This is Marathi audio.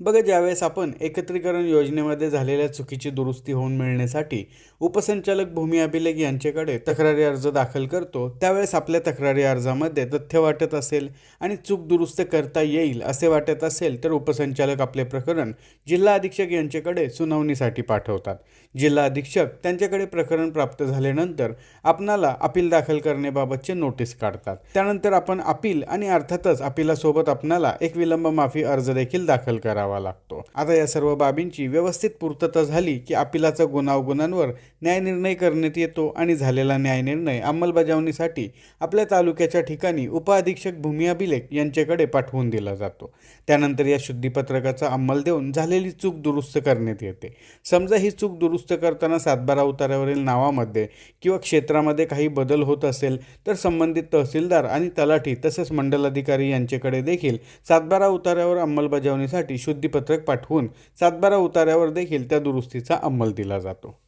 बघा ज्यावेळेस आपण एकत्रीकरण योजनेमध्ये झालेल्या चुकीची दुरुस्ती होऊन मिळण्यासाठी उपसंचालक भूमी अभिलेख यांच्याकडे तक्रारी अर्ज दाखल करतो त्यावेळेस आपल्या तक्रारी अर्जामध्ये तथ्य वाटत असेल आणि चूक दुरुस्त करता येईल असे वाटत असेल तर उपसंचालक आपले प्रकरण जिल्हा अधीक्षक यांच्याकडे सुनावणीसाठी पाठवतात. जिल्हा अधीक्षक त्यांच्याकडे प्रकरण प्राप्त झाल्यानंतर आपणाला अपील दाखल करण्याबाबतचे नोटीस काढतात. त्यानंतर आपण अपील आणि अर्थातच अपिलासोबत आपणाला एक विलंब माफी अर्ज देखील दाखल करावा. लागतो. आता या सर्व बाबींची व्यवस्थित पूर्तता झाली की अपिलाचा गुणावगुणांवर न्यायनिर्णय करण्यात येतो आणि झालेला न्यायनिर्णय अंमलबजावणीसाठी आपल्या तालुक्याच्या ठिकाणी उपअधीक्षक भूमी अभिलेख यांच्याकडे पाठवून दिला जातो. त्यानंतर या शुद्धीपत्रकाचा अंमल देऊन झालेली चूक दुरुस्त करण्यात येते. समजा ही चूक दुरुस्त करताना सातबारा उतार्यावरील नावामध्ये किंवा क्षेत्रामध्ये काही बदल होत असेल तर संबंधित तहसीलदार आणि तलाठी तसेच मंडल अधिकारी यांच्याकडे देखील सातबारा उतार्यावर अंमलबजावणीसाठी शुद्ध शुद्धीपत्रक पाठवून सातबारा उताऱ्यावर देखील त्या दुरुस्तीचा अंमल दिला जातो.